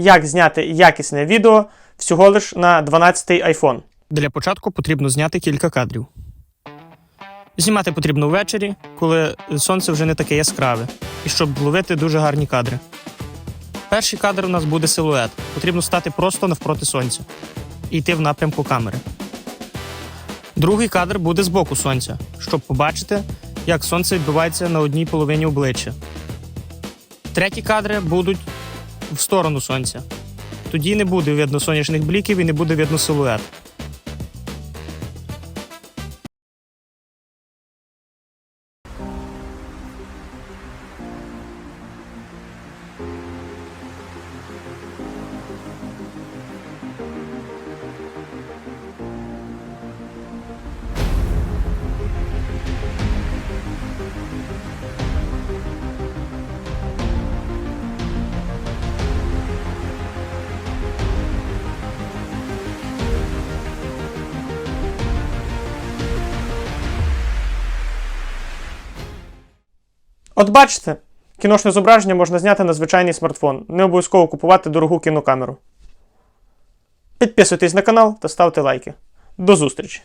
як зняти якісне відео всього лиш на 12-й iPhone. Для початку потрібно зняти кілька кадрів. Знімати потрібно ввечері, коли сонце вже не таке яскраве, і щоб ловити дуже гарні кадри. Перший кадр у нас буде силует. Потрібно стати просто навпроти сонця і йти в напрямку камери. Другий кадр буде з боку сонця, щоб побачити, як сонце відбивається на одній половині обличчя. Треті кадри будуть в сторону сонця. Тоді не буде видно сонячних бліків і не буде видно силует. От бачите, кіношне зображення можна зняти на звичайний смартфон. Не обов'язково купувати дорогу кінокамеру. Підписуйтесь на канал та ставте лайки. До зустрічі!